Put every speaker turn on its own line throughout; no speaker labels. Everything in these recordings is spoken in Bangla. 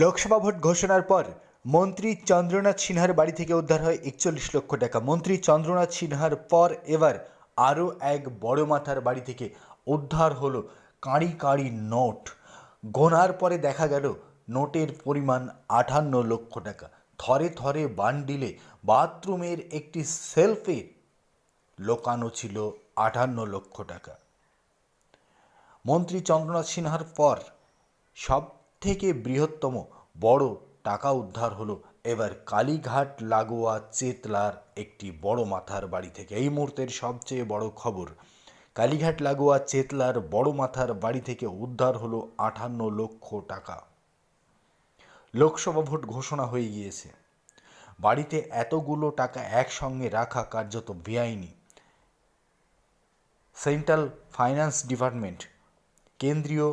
লোকসভা ভোট ঘোষণার পর মন্ত্রী চন্দ্রনাথ সিনহার বাড়ি থেকে উদ্ধার হয় একচল্লিশ লক্ষ টাকা। মন্ত্রী চন্দ্রনাথ সিনহার পর এবার আরও এক বড় মাথার বাড়ি থেকে উদ্ধার হলো কাঁড়ি কাঁড়ি নোট। গোনার পরে দেখা গেল নোটের পরিমাণ আটান্ন লক্ষ টাকা। থরে থরে বান্ডিলে বাথরুমের একটি সেলফে লোকানো ছিল আঠান্ন লক্ষ টাকা। মন্ত্রী চন্দ্রনাথ সিনহার পর সব থেকে বৃহত্তম বড় টাকা উদ্ধার হলো এবার কালীঘাট লাগোয়া চেতলার একটি বড় মাথার বাড়ি থেকে। এই মুহূর্তের সবচেয়ে বড় খবর, কালীঘাট লাগোয়া চেতলার বড় মাথার বাড়ি থেকে উদ্ধার হলো আটান্ন লক্ষ টাকা। লোকসভা ভোট ঘোষণা হয়ে গিয়েছে। বাড়িতে এতগুলো টাকা একসঙ্গে রাখা কার্যত বেআইনি। সেন্ট্রাল ফাইন্যান্স ডিপার্টমেন্ট, কেন্দ্রীয়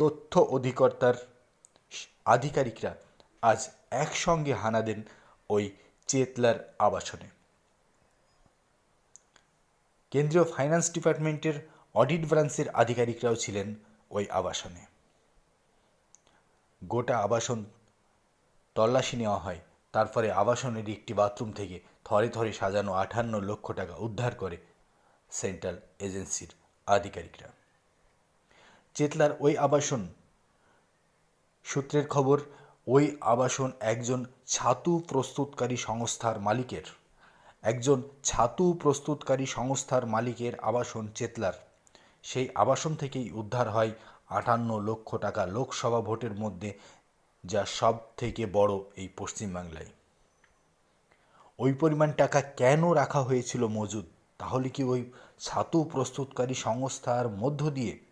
তথ্য অধিকর্তার আধিকারিকরা আজ একসঙ্গে হানা দেন ওই চেতলার আবাসনে। কেন্দ্রীয় ফাইন্যান্স ডিপার্টমেন্টের অডিট ব্রাঞ্চের আধিকারিকরাও ছিলেন ওই আবাসনে। গোটা আবাসন তল্লাশি নেওয়া হয় তারপরে আবাসনের একটি বাথরুম থেকে থরে থরে সাজানো আটান্ন লক্ষ টাকা উদ্ধার করে সেন্ট্রাল এজেন্সির আধিকারিকরা। চেতলার ওই আবাসন। সূত্রের খবর, ওই আবাসন একজন ছাতু প্রস্তুতকারী সংস্থার মালিকের। একজন ছাতু প্রস্তুতকারী সংস্থার মালিকের আবাসন চেতলার সেই আবাসন থেকেই উদ্ধার হয় আটান্ন লক্ষ টাকা লোকসভা ভোটের মধ্যে, যা সব থেকে বড় এই পশ্চিমবাংলায়। ওই পরিমাণ টাকা কেন রাখা হয়েছিল মজুদ? তাহলে কি ওই ছাতু প্রস্তুতকারী সংস্থার মধ্য দিয়ে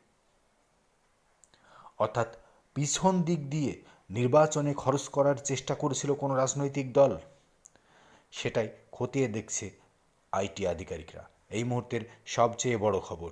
অর্থাৎ পিছন দিক দিয়ে নির্বাচনে খরচ করার চেষ্টা করেছিল কোনো রাজনৈতিক দল। সেটাই খতিয়ে দেখছে আইটি আধিকারিকরা। এই মুহূর্তের সবচেয়ে বড় খবর।